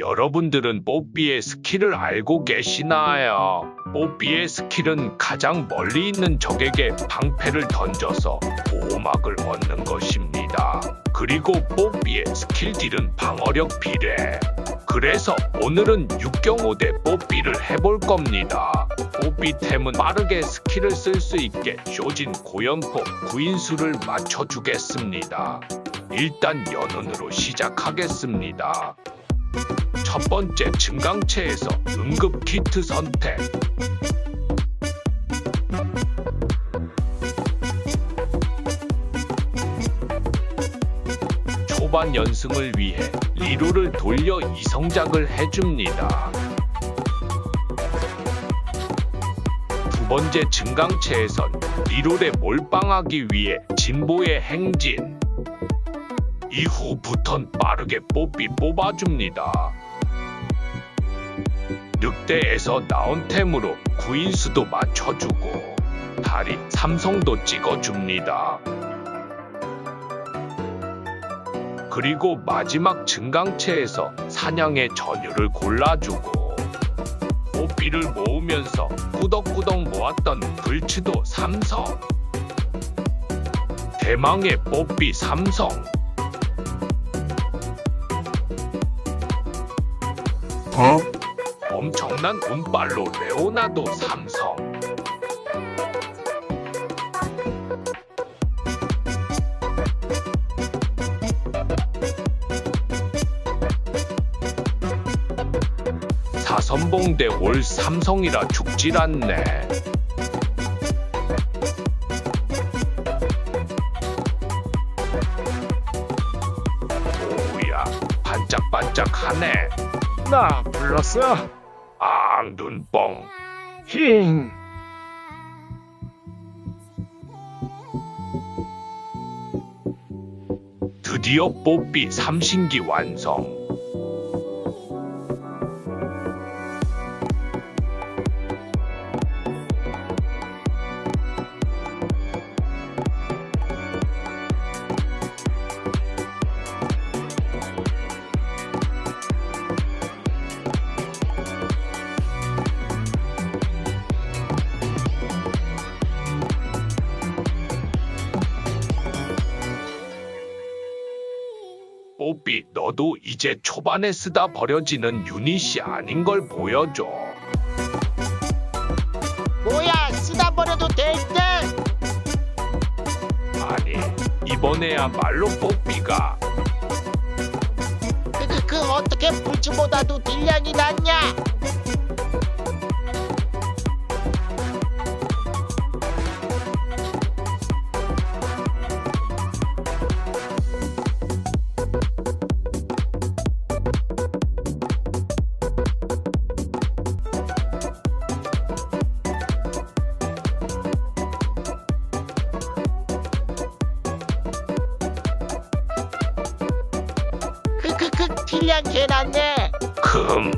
여러분들은 뽀삐의 스킬을 알고 계시나요? 뽀삐의 스킬은 가장 멀리 있는 적에게 방패를 던져서 보호막을 얻는 것입니다. 그리고 뽀삐의 스킬 딜은 방어력 비례. 그래서 오늘은 육경호 대 뽀삐를 해볼 겁니다. 뽀삐템은 빠르게 스킬을 쓸 수 있게 쇼진 고연포 구인수를 맞춰주겠습니다. 일단 연운으로 시작하겠습니다. 첫 번째 증강체에서 응급 키트 선택. 초반 연승을 위해 리로를 돌려 이성작을 해줍니다. 두 번째 증강체에선 리롤에 몰빵하기 위해 진보의 행진. 이후부턴 빠르게 뽀삐 뽑아줍니다. 늑대에서 나온 템으로 구인수도 맞춰주고 다리 삼성도 찍어줍니다. 그리고 마지막 증강체에서 사냥의 전율을 골라주고 뽀삐를 모으면서 꾸덕꾸덕 모았던 불치도 삼성 대망의 뽀삐 삼성 어? 엄청난 운빨로 레오나도 삼성. 사선봉대 올 삼성이라 죽질 않네. 오야 반짝반짝하네 나 불렀어? 아 눈뻥 힝. 드디어 뽀삐 삼신기 완성. 뽀삐 너도 이제 초반에 쓰다 버려지는 유닛이 아닌 걸 보여줘. 뭐야 쓰다 버려도 될 듯. 아니 이번에야말로 뽀삐가 그, 그, 그 어떻게 불치보다도 딜량이 낫냐? 그 딜량 개 낫네. 금.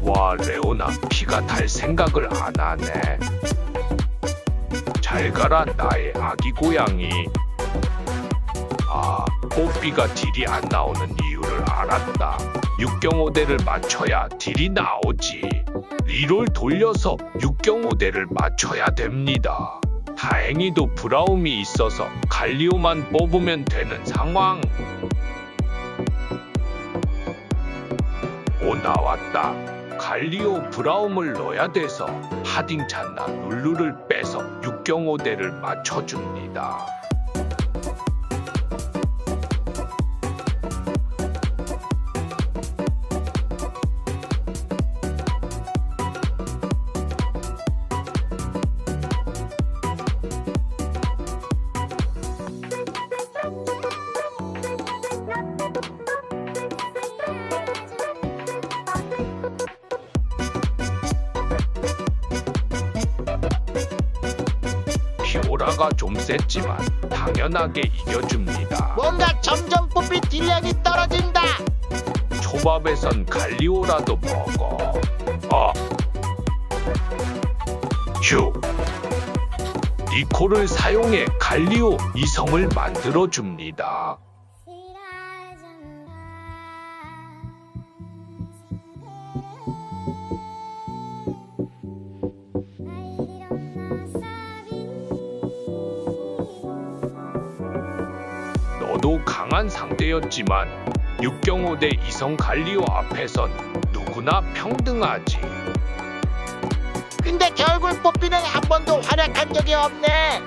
와 레오나 피가 달 생각을 안 하네. 잘 가라 나의 아기 고양이. 아, 뽀삐가 딜이 안 나오는 이유를 알았다. 육경호대를 맞춰야 딜이 나오지. 리롤 돌려서 육경호대를 맞춰야 됩니다. 다행히도 브라움이 있어서 갈리오만 뽑으면 되는 상황. 오 나왔다. 갈리오 브라움을 넣어야 돼서 하딩 찬나 룰루를 빼서 육경호대를 맞춰줍니다. 스타가 좀 셌지만 당연하게 이겨줍니다. 뭔가 점점 뽀삐 딜량이 떨어진다. 초밥에선 갈리오라도 먹어. 어. 휴. 니코를 사용해 갈리오 이성을 만들어 줍니다. 너도 강한 상대였지만 육경호 대 이성 갈리오 앞에선 누구나 평등하지. 근데 결국 뽀삐는 한 번도 활약한 적이 없네.